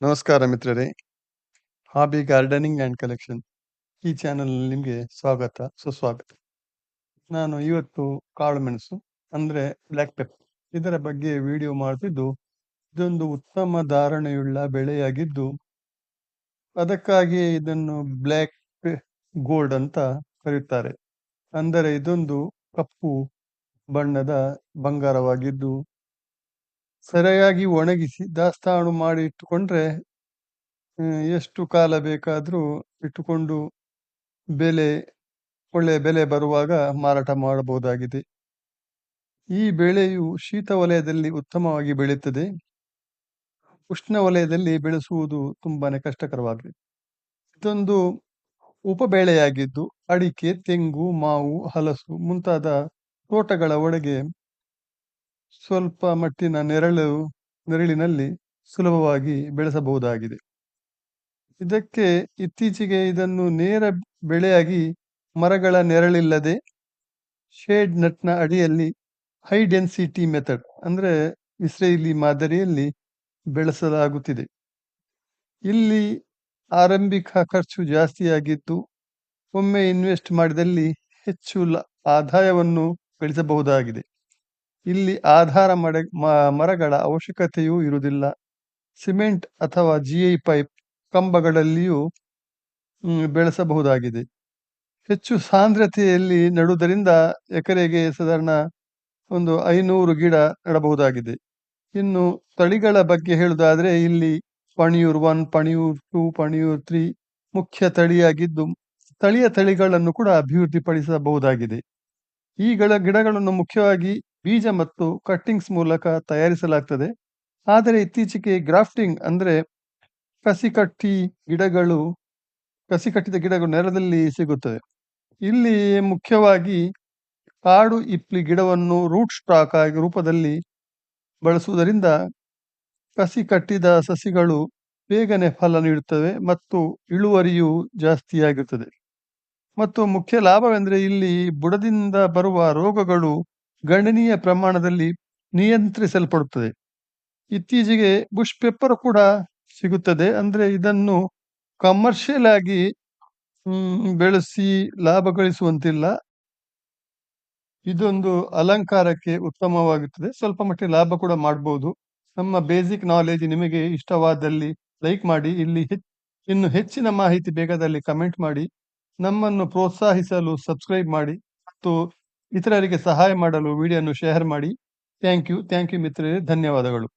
ನಮಸ್ಕಾರ ಮಿತ್ರರೇ. Hobby gardening and collection ಈ ಚಾನಲ್ನಲ್ಲಿ ನಿಮಗೆ ಸ್ವಾಗತ, ಸುಸ್ವಾಗತ. ನಾನು ಇವತ್ತು ಕಾಳು ಮೆಣಸು, ಅಂದರೆ ಬ್ಲ್ಯಾಕ್ ಪೆಪ್ಪರ್ ಇದರ ಬಗ್ಗೆ ವಿಡಿಯೋ ಮಾಡ್ತಿದ್ದು, ಇದೊಂದು ಉತ್ತಮ ಧಾರಣೆಯುಳ್ಳ ಬೆಳೆಯಾಗಿದ್ದು ಅದಕ್ಕಾಗಿ ಇದನ್ನು ಬ್ಲ್ಯಾಕ್ ಗೋಲ್ಡ್ ಅಂತ ಕರೆಯುತ್ತಾರೆ. ಅಂದರೆ ಇದೊಂದು ಕಪ್ಪು ಬಣ್ಣದ ಬಂಗಾರವಾಗಿದ್ದು ಸರಿಯಾಗಿ ಒಣಗಿಸಿ ದಾಸ್ತಾನು ಮಾಡಿ ಇಟ್ಟುಕೊಂಡ್ರೆ ಎಷ್ಟು ಕಾಲ ಬೇಕಾದರೂ ಇಟ್ಟುಕೊಂಡು ಬೆಲೆ, ಒಳ್ಳೆಯ ಬೆಲೆ ಬರುವಾಗ ಮಾರಾಟ ಮಾಡಬಹುದಾಗಿದೆ. ಈ ಬೆಳೆಯು ಶೀತ ವಲಯದಲ್ಲಿ ಉತ್ತಮವಾಗಿ ಬೆಳೆಯುತ್ತದೆ ಉಷ್ಣ ವಲಯದಲ್ಲಿ ಬೆಳೆಸುವುದು ತುಂಬಾನೇ ಕಷ್ಟಕರವಾಗಿದೆ. ಇದೊಂದು ಉಪಬೆಳೆಯಾಗಿದ್ದು ಅಡಿಕೆ, ತೆಂಗು, ಮಾವು, ಹಲಸು ಮುಂತಾದ ತೋಟಗಳ ಒಳಗೆ ಸ್ವಲ್ಪ ಮಟ್ಟಿನ ನೆರಳು, ನೆರಳಿನಲ್ಲಿ ಸುಲಭವಾಗಿ ಬೆಳೆಸಬಹುದಾಗಿದೆ. ಇದಕ್ಕೆ ಇತ್ತೀಚೆಗೆ ಇದನ್ನು ನೇರ ಬೆಳೆಯಾಗಿ ಮರಗಳ ನೆರಳಿಲ್ಲದೆ ಶೇಡ್ ನಟ್ನ ಅಡಿಯಲ್ಲಿ ಹೈ ಡೆನ್ಸಿಟಿ ಮೆಥಡ್ ಅಂದ್ರೆ ಇಸ್ರೇಲಿ ಮಾದರಿಯಲ್ಲಿ ಬೆಳೆಸಲಾಗುತ್ತಿದೆ. ಇಲ್ಲಿ ಆರಂಭಿಕ ಖರ್ಚು ಜಾಸ್ತಿಯಾಗಿದ್ದು ಒಮ್ಮೆ ಇನ್ವೆಸ್ಟ್ ಮಾಡಿದಲ್ಲಿ ಹೆಚ್ಚು ಆದಾಯವನ್ನು ಗಳಿಸಬಹುದಾಗಿದೆ. ಇಲ್ಲಿ ಆಧಾರ ಮಡೆ ಮರಗಳ ಅವಶ್ಯಕತೆಯೂ ಇರುವುದಿಲ್ಲ. ಸಿಮೆಂಟ್ ಅಥವಾ ಜಿಐ ಪೈಪ್ ಕಂಬಗಳಲ್ಲಿಯೂ ಬೆಳೆಸಬಹುದಾಗಿದೆ. ಹೆಚ್ಚು ಸಾಂದ್ರತೆಯಲ್ಲಿ ನೆಡುವುದರಿಂದ ಎಕರೆಗೆ ಸಾಧಾರಣ ಒಂದು ಐನೂರು ಗಿಡ ನೆಡಬಹುದಾಗಿದೆ. ಇನ್ನು ತಳಿಗಳ ಬಗ್ಗೆ ಹೇಳುವುದಾದರೆ, ಇಲ್ಲಿ Panniyur one Panniyur two Panniyur three ಮುಖ್ಯ ತಳಿಯಾಗಿದ್ದು, ಸ್ಥಳೀಯ ತಳಿಗಳನ್ನು ಕೂಡ ಅಭಿವೃದ್ಧಿಪಡಿಸಬಹುದಾಗಿದೆ. ಈ ಗಿಡಗಳನ್ನು ಮುಖ್ಯವಾಗಿ ಬೀಜ ಮತ್ತು ಕಟ್ಟಿಂಗ್ಸ್ ಮೂಲಕ ತಯಾರಿಸಲಾಗ್ತದೆ. ಆದರೆ ಇತ್ತೀಚೆಗೆ ಗ್ರಾಫ್ಟಿಂಗ್ ಅಂದರೆ ಕಸಿ ಕಟ್ಟಿ ಗಿಡಗಳು ಕಸಿ ಕಟ್ಟಿದ ಗಿಡಗಳು ನೆಲದಲ್ಲಿ ಸಿಗುತ್ತದೆ. ಇಲ್ಲಿ ಮುಖ್ಯವಾಗಿ ಕಾಡು ಇಪ್ಲಿ ಗಿಡವನ್ನು ರೂಟ್ ಸ್ಟಾಕ್ ಆಗಿ ರೂಪದಲ್ಲಿ ಬಳಸುವುದರಿಂದ ಕಸಿ ಕಟ್ಟಿದ ಸಸಿಗಳು ಬೇಗನೆ ಫಲ ನೀಡುತ್ತವೆ ಮತ್ತು ಇಳುವರಿಯು ಜಾಸ್ತಿಯಾಗಿರುತ್ತದೆ ಮತ್ತು ಮುಖ್ಯ ಲಾಭವೆಂದರೆ ಇಲ್ಲಿ ಬುಡದಿಂದ ಬರುವ ರೋಗಗಳು ಗಣನೀಯ ಪ್ರಮಾಣದಲ್ಲಿ ನಿಯಂತ್ರಿಸಲ್ಪಡುತ್ತದೆ. ಇತ್ತೀಚೆಗೆ ಬುಷ್ ಪೆಪ್ಪರ್ ಕೂಡ ಸಿಗುತ್ತದೆ. ಅಂದ್ರೆ ಇದನ್ನು ಕಮರ್ಷಿಯಲ್ ಆಗಿ ಬೆಳೆಸಿ ಲಾಭ ಗಳಿಸುವಂತಿಲ್ಲ. ಇದೊಂದು ಅಲಂಕಾರಕ್ಕೆ ಉತ್ತಮವಾಗುತ್ತದೆ. ಸ್ವಲ್ಪ ಮಟ್ಟಿಗೆ ಲಾಭ ಕೂಡ ಮಾಡಬಹುದು ನಮ್ಮ ಬೇಸಿಕ್ ನಾಲೆಜ್ ನಿಮಗೆ ಇಷ್ಟವಾದಲ್ಲಿ ಲೈಕ್ ಮಾಡಿ. ಇಲ್ಲಿ ಇನ್ನು ಹೆಚ್ಚಿನ ಮಾಹಿತಿ ಬೇಕಾದಲ್ಲಿ ಕಮೆಂಟ್ ಮಾಡಿ. ನಮ್ಮನ್ನು ಪ್ರೋತ್ಸಾಹಿಸಲು ಸಬ್ಸ್ಕ್ರೈಬ್ ಮಾಡಿ. ಮತ್ತು ಇತರರಿಗೆ ಸಹಾಯ ಮಾಡಲು ವಿಡಿಯೋನು ಶೇರ್ ಮಾಡಿ. ಥ್ಯಾಂಕ್ ಯು ಥ್ಯಾಂಕ್ ಯು ಮಿತ್ರರೇ. ಧನ್ಯವಾದಗಳು.